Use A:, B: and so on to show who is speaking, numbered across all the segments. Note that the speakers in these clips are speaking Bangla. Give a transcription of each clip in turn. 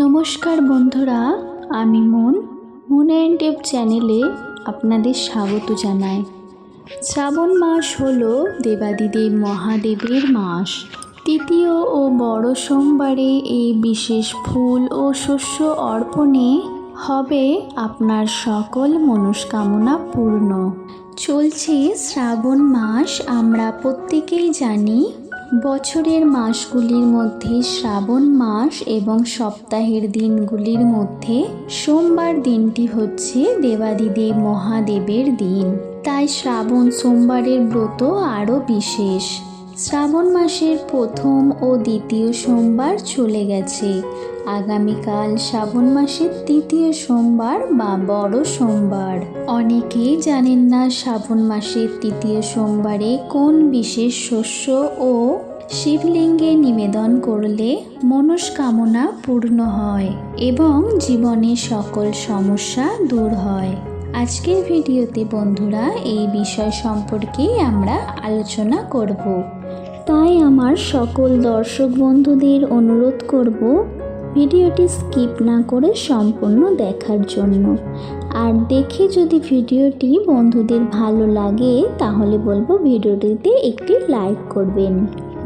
A: নমস্কার বন্ধুরা, আমি মন। মন অ্যান্ড টেপ চ্যানেলে আপনাদের স্বাগত জানাই। শ্রাবণ মাস হল দেবাদিদেব মহাদেবের মাস। তৃতীয় ও বড় সোমবারে এই বিশেষ ফুল ও শস্য অর্পণে হবে আপনার সকল মনস্কামনা পূর্ণ। চলছে শ্রাবণ মাস, আমরা প্রত্যেকেই জানি বছরের মাসগুলির মধ্যে শ্রাবণ মাস এবং সপ্তাহের দিনগুলির মধ্যে সোমবার দিনটি হচ্ছে দেবাদিদেব মহাদেবের দিন। তাই শ্রাবণ সোমবারের ব্রত আরও বিশেষ। শ্রাবণ মাসের প্রথম ও দ্বিতীয় সোমবার চলে গেছে। আগামীকাল শ্রাবণ মাসের তৃতীয় সোমবার বা বড় সোমবার। অনেকেই জানেন না শ্রাবণ মাসের তৃতীয় সোমবারে কোন বিশেষ শস্য ও শিবলিঙ্গে নিবেদন করলে মনস্কামনা পূর্ণ হয় এবং জীবনের সকল সমস্যা দূর হয়। আজকের ভিডিওতে বন্ধুরা এই বিষয় সম্পর্কে আমরা আলোচনা করব। তাই আমার সকল দর্শক বন্ধুদের অনুরোধ করব ভিডিওটি স্কিপ না করে সম্পূর্ণ দেখার জন্য। আর দেখে যদি ভিডিওটি বন্ধুদের ভালো লাগে, তাহলে বলব ভিডিওটিতে একটি লাইক করবেন।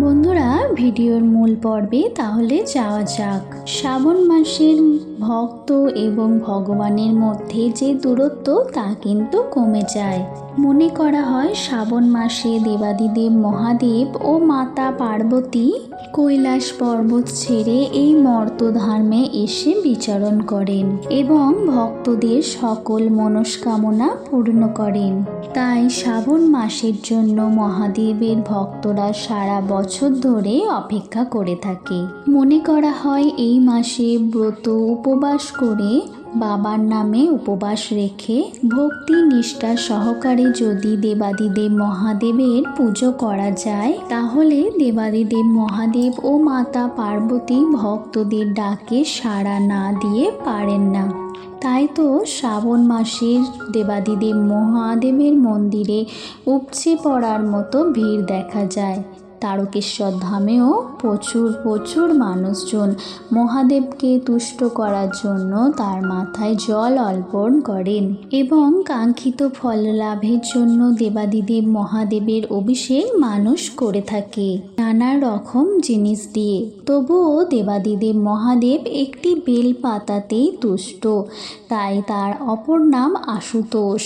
A: বন্ধুরা, ভিডিওর মূল পর্বে তাহলে যাওয়া যাক। শ্রাবণ মাসের ভক্ত এবং ভগবানের মধ্যে যে দূরত্ব, তা কিন্তু কমে যায়। মনে করা হয়, শ্রাবণ মাসে দেবাদিদেব, মহাদেব ও মাতা পার্বতী কৈলাস পর্বত ছেড়ে এই মর্তধর্মে এসে বিচরণ করেন এবং ভক্তদের সকল মনস্কামনা পূর্ণ করেন। তাই শ্রাবণ মাসের জন্য মহাদেবের ভক্তরা সারা বছর ধরে অপেক্ষা করে থাকে। মনে করা হয় এই মাসে ব্রত উপবাস করে বাবার নামে উপবাস রেখে ভক্তি নিষ্ঠা সহকারে যদি দেবাদিদেব মহাদেবের পুজো করা যায়, তাহলে দেবাদিদেব মহাদেব ও মাতা পার্বতী ভক্তদের ডাকে সাড়া না দিয়ে পারেন না। তাই তো শ্রাবণ মাসের দেবাদিদেব মহাদেবের মন্দিরে উপচে পড়ার মতো ভিড় দেখা যায়। তারকেশ্বর ধামেও প্রচুর প্রচুর মানুষজন মহাদেবকে তুষ্ট করার জন্য তার মাথায় জল অর্পণ করেন এবং কাঙ্ক্ষিত ফল লাভের জন্য দেবাদিদেব মহাদেবের অভিষেক মানুষ করে থাকে। নানা রকম জিনিস দিয়ে। তবুও দেবাদিদেব মহাদেব একটি বেল পাতাতেই তুষ্ট, তাই তার অপর নাম আশুতোষ।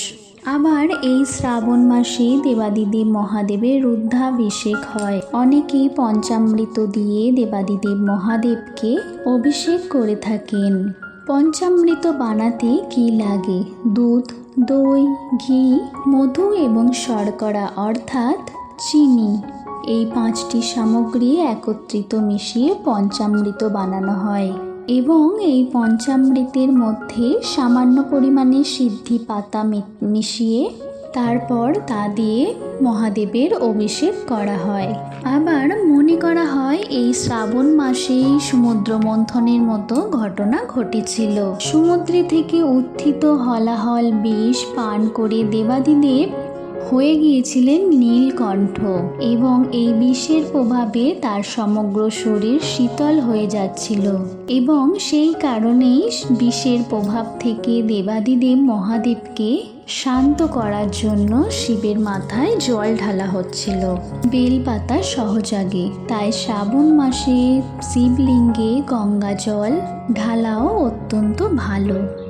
A: আবার এই শ্রাবণ মাসে দেবাদিদেব মহাদেবের রুদ্ধাভিষেক হয়। অনেকেই পঞ্চামৃত দিয়ে দেবাদিদেব মহাদেবকে অভিষেক করে থাকেন। পঞ্চামৃত বানাতে কি লাগে? দুধ, দই, ঘি, মধু এবং শর্করা অর্থাৎ চিনি। এই পাঁচটি সামগ্রী একত্রিত মিশিয়ে পঞ্চামৃত বানানো হয়। এবং এই পঞ্চামৃতের মধ্যে সামান্য পরিমাণে সিদ্ধি পাতা মিশিয়ে তারপর তা দিয়ে মহাদেবের অভিষেক করা হয়। আবার মনে করা হয় এই শ্রাবণ মাসেই সমুদ্র মন্থনের মতো ঘটনা ঘটেছিল। সমুদ্রে থেকে উত্থিত হলাহল বিষ পান করে দেবাদিদেব হয়ে গিয়েছিলেন নীলকণ্ঠ এবং এই বিষের প্রভাবে তার সমগ্র শরীর শীতল হয়ে যাচ্ছিল এবং সেই কারণেই বিষের প্রভাব থেকে দেবাদিদেব মহাদেবকে শান্ত করার জন্য শিবের মাথায় জল ঢালা হচ্ছিল। বেলপাতা সহজাগে, তাই শ্রাবণ মাসে শিবলিঙ্গে গঙ্গা জল ঢালাও অত্যন্ত ভালো।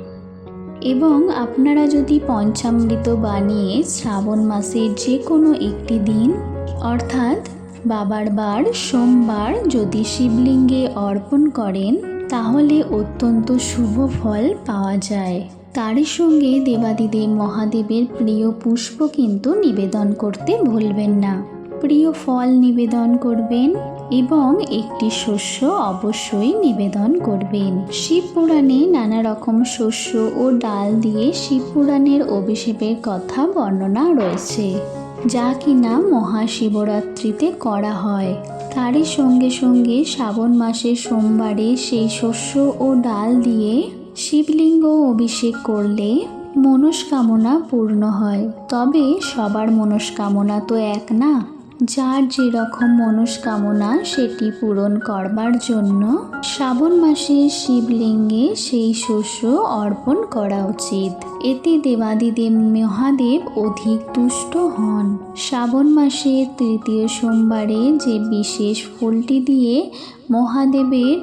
A: এবং আপনারা যদি পঞ্চামৃত বানিয়ে শ্রাবণ মাসের যে কোনো একটি দিন, অর্থাৎ বাবার বার সোমবার যদি শিবলিঙ্গে অর্পণ করেন, তাহলে অত্যন্ত শুভ ফল পাওয়া যায়। তারই সঙ্গে দেবাদিদেব মহাদেবের প্রিয় পুষ্প কিন্তু নিবেদন করতে ভুলবেন না। প্রিয় ফল নিবেদন করবেন এবং একটি শস্য অবশ্যই নিবেদন করবেন। শিব পুরাণে নানা রকম শস্য ও ডাল দিয়ে শিব পুরাণের অভিষেকের কথা বর্ণনা রয়েছে, যা কিনা মহাশিবরাত্রিতে করা হয়। তারই সঙ্গে সঙ্গে শ্রাবণ মাসের সোমবারে সেই শস্য ও ডাল দিয়ে শিবলিঙ্গ অভিষেক করলে মনস্কামনা পূর্ণ হয়। তবে সবার মনস্কামনা তো এক না। যার যেরকম মনস্কামনা সেটি পূরণ করবার জন্য শ্রাবণ মাসে শিবলিঙ্গে সেই শস্য অর্পণ করা উচিত। এতে দেবাদিদেব মহাদেব অধিক তুষ্ট হন। শ্রাবণ মাসের তৃতীয় সোমবারে যে বিশেষ ফুলটি দিয়ে মহাদেবের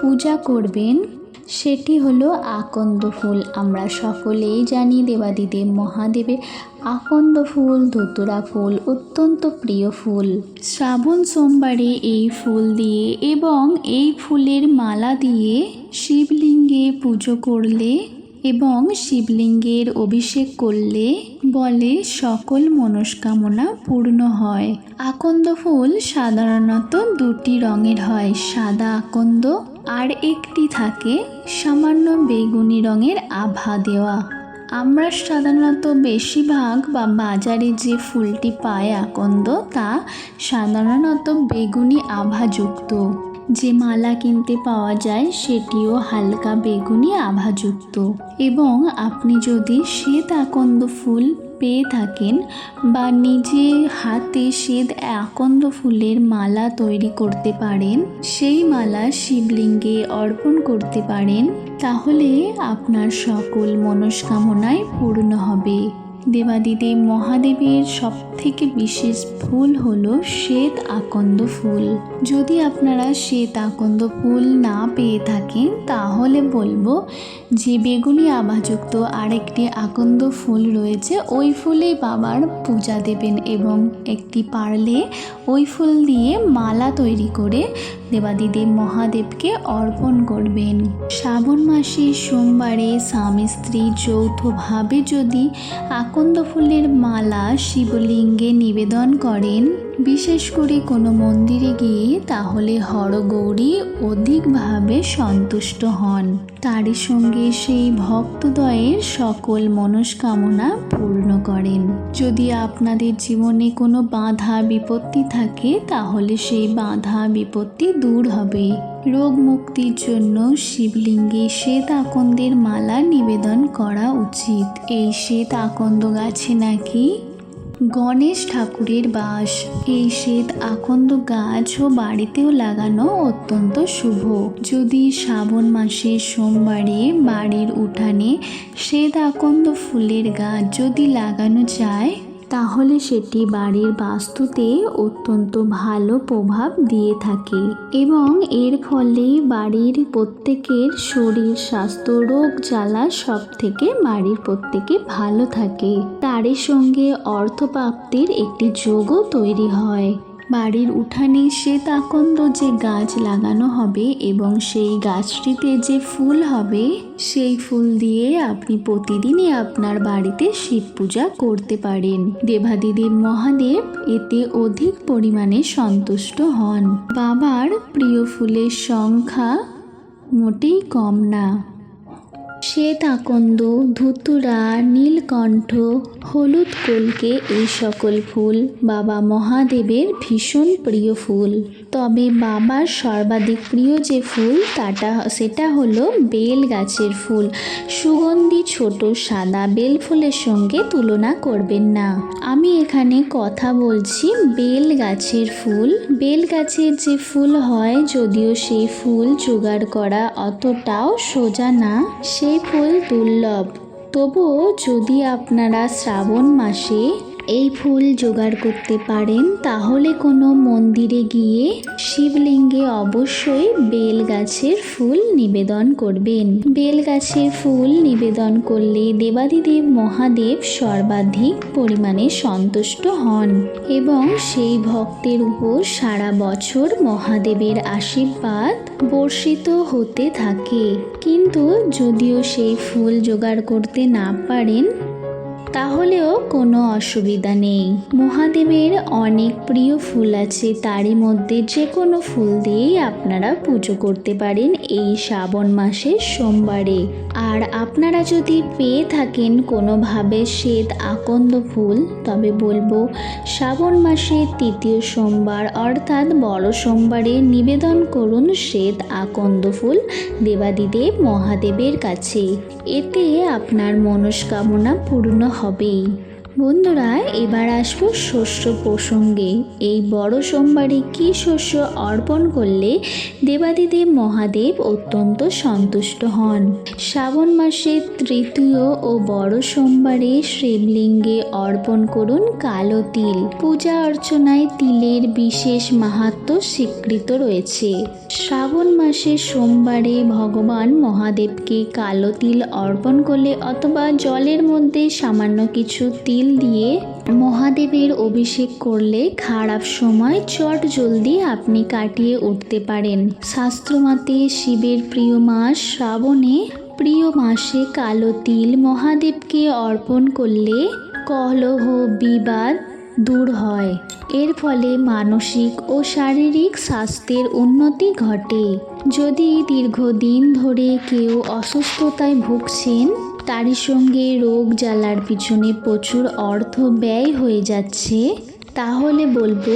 A: পূজা করবেন সেটি হলো আকন্দ ফুল। আমরা সকলেই জানি দেবাদিদেব মহাদেবের আকন্দ ফুল, ধতুরা ফুল, অত্যন্ত প্রিয় ফুল। শ্রাবণ সোমবারে এই ফুল দিয়ে এবং এই ফুলের মালা দিয়ে শিবলিঙ্গে পুজো করলে এবং শিবলিঙ্গের অভিষেক করলে বলে সকল মনস্কামনা পূর্ণ হয়। আকন্দ ফুল সাধারণত দুটি রঙের হয়, সাদা আকন্দ আর একটি থাকে সামান্য বেগুনি রঙের আভা দেওয়া। আমরা সাধারণত বেশিরভাগ বা বাজারে যে ফুলটি পায় আকন্দ, তা সাধারণত বেগুনি আভাযুক্ত। যে মালা কিনতে পাওয়া যায়, সেটিও হালকা বেগুনি আভাযুক্ত। এবং আপনি যদি শ্বেত আকন্দ ফুল পেয়ে থাকেন বা নিজে হাতে শ্বেত আকন্দ ফুলের মালা তৈরি করতে পারেন, সেই মালা শিবলিঙ্গে অর্পণ করতে পারেন, তাহলে আপনার সকল মনস্কামনায় পূর্ণ হবে। দেবাদিদেব মহাদেবের সবথেকে বিশেষ ফুল হলো শ্বেত আকন্দ ফুল। যদি আপনারা শ্বেত আকন্দ ফুল না পেয়ে থাকেন, তাহলে বলব যে বেগুনি আভাযুক্ত আরেকটি আকন্দ ফুল রয়েছে, ওই ফুলেই বাবার পূজা দেবেন এবং একটি পারলে ওই ফুল দিয়ে মালা তৈরি করে দেবাদিদেব মহাদেবকে অর্পণ করবেন। শ্রাবণ মাসের সোমবারে স্বামী স্ত্রী যৌথভাবে যদি আকন্দ ফুলের মালা শিবলিঙ্গে নিবেদন করেন। বিশেষ করে কোনো মন্দিরে গিয়ে তাহলে হরগৌরী অধিকভাবে সন্তুষ্ট হন। তারই সঙ্গে সেই ভক্তদয়ের সকল মনস্কামনা পূর্ণ করেন। যদি আপনাদের জীবনে কোনো বাধা বিপত্তি থাকে, তাহলে সেই বাধা বিপত্তি দূর হবে। রোগ মুক্তির জন্য শিবলিঙ্গে শ্বেত আকন্দের মালা নিবেদন করা উচিত। এই শ্বেত আকন্দ গাছে নাকি গণেশ ঠাকুরের বাস। এই শ্বেত আকন্দ গাছ ও বাড়িতেও লাগানো অত্যন্ত শুভ। যদি শ্রাবণ মাসের সোমবারে বাড়ির উঠানে শ্বেত আকন্দ ফুলের গাছ যদি লাগানো যায় তাহলে সেটি বাড়ির বাস্তুতে অত্যন্ত ভালো প্রভাব দিয়ে থাকে এবং এর ফলে বাড়ির প্রত্যেকের শরীর স্বাস্থ্য, রোগ জ্বালা সব থেকে বাড়ির প্রত্যেকে ভালো থাকে। তারই সঙ্গে অর্থপ্রাপ্তির একটি যোগও তৈরি হয়। বাড়ির উঠানে শ্বেত আকন্দ যে গাছ লাগানো হবে এবং সেই গাছটিতে যে ফুল হবে, সেই ফুল দিয়ে আপনি প্রতিদিনই আপনার বাড়িতে শিব পূজা করতে পারেন। দেবাদিদেব মহাদেব এতে অধিক পরিমাণে সন্তুষ্ট হন। বাবার প্রিয় ফুলের সংখ্যা মোটেই কম না। শ্বেত আকন্দ ধুতুরা, নীলকণ্ঠ, হলুদ কলকে এই সকল ফুল বাবা মহাদেবের ভীষণ প্রিয় ফুল। তবে বাবার সর্বাধিক প্রিয় যে ফুল তাটা, সেটা হলো বেল গাছের ফুল। সুগন্ধি ছোট সাদা বেল ফুলের সঙ্গে তুলনা করবেন না। আমি এখানে কথা বলছি বেল গাছের ফুল। বেল গাছের যে ফুল হয়, যদিও সেই ফুল জোগাড় করা অতটাও সোজা না, সেই ফুল দুর্লভ। তবুও যদি আপনারা শ্রাবণ মাসে এই ফুল জোগাড় করতে পারেন, তাহলে কোনো মন্দিরে গিয়ে শিবলিঙ্গে অবশ্যই বেল গাছের ফুল নিবেদন করবেন। বেল গাছের ফুল নিবেদন করলে দেবাদিদেব মহাদেব সর্বাধিক পরিমাণে সন্তুষ্ট হন এবং সেই ভক্তের উপর সারা বছর মহাদেবের আশীর্বাদ বর্ষিত হতে থাকে। কিন্তু যদিও সেই ফুল জোগাড় করতে না পারেন তাহলেও কোনো অসুবিধা নেই। মহাদেবের অনেক প্রিয় ফুল আছে, তারই মধ্যে যে কোনো ফুল দিয়েই আপনারা পুজো করতে পারেন এই শ্রাবণ মাসের সোমবারে। আর আপনারা যদি পেয়ে থাকেন কোনোভাবে শ্বেত আকন্দ ফুল, তবে বলব শ্রাবণ মাসের তৃতীয় সোমবার অর্থাৎ বড় সোমবারে নিবেদন করুন শ্বেত আকন্দ ফুল দেবাদিদেব মহাদেবের কাছে। এতে আপনার মনস্কামনা পূর্ণ 好病 বন্ধুরা, এবার আসব শস্য প্রসঙ্গে। এই বড় সোমবারে কী শস্য অর্পণ করলে দেবাদিদেব মহাদেব অত্যন্ত সন্তুষ্ট হন? শ্রাবণ মাসের তৃতীয় ও বড় সোমবারে শিবলিঙ্গে অর্পণ করুন কালো তিল। পূজা অর্চনায় তিলের বিশেষ মাহাত্ম্য স্বীকৃত রয়েছে। শ্রাবণ মাসে সোমবারে ভগবান মহাদেবকে কালো তিল অর্পণ করলে অথবা জলের মধ্যে সামান্য কিছু তিল দিয়ে মহাদেবের অভিষেক করলে খারাপ সময় চট জলদি আপনি কাটিয়ে উঠতে পারেন। শাস্ত্রমতে শিবের প্রিয় মাস শ্রাবণে প্রিয় মাসে কালো তিল মহাদেবকে অর্পণ করলে কলহ, বিবাদ দূর হয়। এর ফলে মানসিক ও শারীরিক স্বাস্থ্যের উন্নতি ঘটে। যদি দীর্ঘদিন ধরে কেউ অসুস্থতায় ভুগছেন তারই সঙ্গে রোগ জ্বালার পিছনে প্রচুর অর্থ ব্যয় হয়ে যাচ্ছে। তাহলে বলব,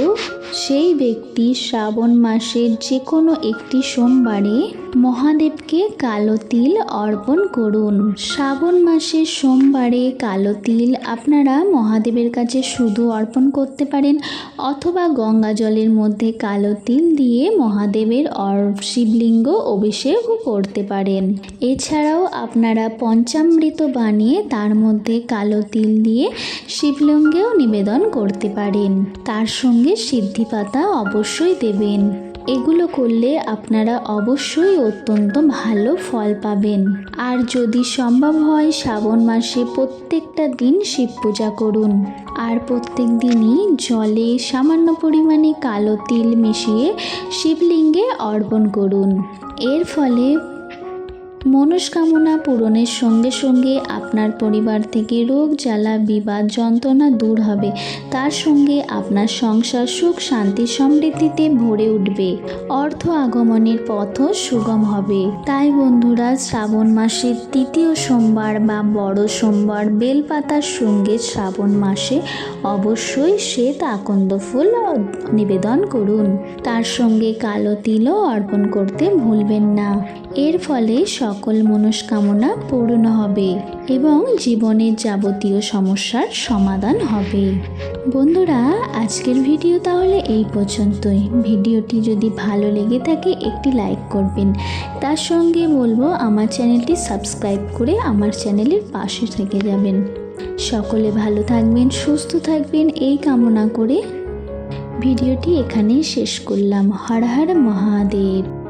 A: সেই ব্যক্তি শ্রাবণ মাসের যে কোনো একটি সোমবারে মহাদেবকে কালো তিল অর্পণ করুন। শ্রাবণ মাসের সোমবারে কালো তিল আপনারা মহাদেবের কাছে শুধু অর্পণ করতে পারেন, অথবা গঙ্গা জলের মধ্যে কালো তিল দিয়ে মহাদেবের শিবলিঙ্গ অভিষেক করতে পারেন। এছাড়াও আপনারা পঞ্চামৃত বানিয়ে তার মধ্যে কালো তিল দিয়ে শিবলিঙ্গেও নিবেদন করতে পারেন। তার সঙ্গে সিদ্ধি পাতা অবশ্যই দেবেন। এগুলো করলে আপনারা অবশ্যই অত্যন্ত ভালো ফল পাবেন। আর যদি সম্ভব হয়, শ্রাবণ মাসে প্রত্যেকটা দিন শিব পূজা করুন। আর প্রত্যেক দিনই জলে সামান্য পরিমাণে কালো তিল মিশিয়ে শিবলিঙ্গে অর্পণ করুন। এর ফলে মনস্কামনা পূরণের সঙ্গে সঙ্গে আপনার পরিবার থেকে রোগ, জ্বালা, বিবাদ, যন্ত্রণা দূর হবে। তার সঙ্গে আপনার সংসার সুখ, শান্তি সমৃদ্ধিতে ভরে উঠবে। অর্থ আগমনের পথও সুগম হবে। তাই বন্ধুরা, শ্রাবণ মাসের তৃতীয় সোমবার বা বড় সোমবার বেলপাতার সঙ্গে শ্রাবণ মাসে অবশ্যই শ্বেত আকন্দ ফুল নিবেদন করুন। তার সঙ্গে কালো তিলও অর্পণ করতে ভুলবেন না। এর ফলে সকল মনস্কামনা পূর্ণ হবে এবং জীবনের যাবতীয় সমস্যার সমাধান হবে। বন্ধুরা, আজকের ভিডিও তাহলে এই পর্যন্তই। ভিডিওটি যদি ভালো লেগে থাকে, একটি লাইক করবেন। তার সঙ্গে বলব, আমার চ্যানেলটি সাবস্ক্রাইব করে আমার চ্যানেলের পাশে থেকে যাবেন। সকলে ভালো থাকবেন, সুস্থ থাকবেন, এই কামনা করে ভিডিওটি এখানেই শেষ করলাম। হর হর মহাদেব।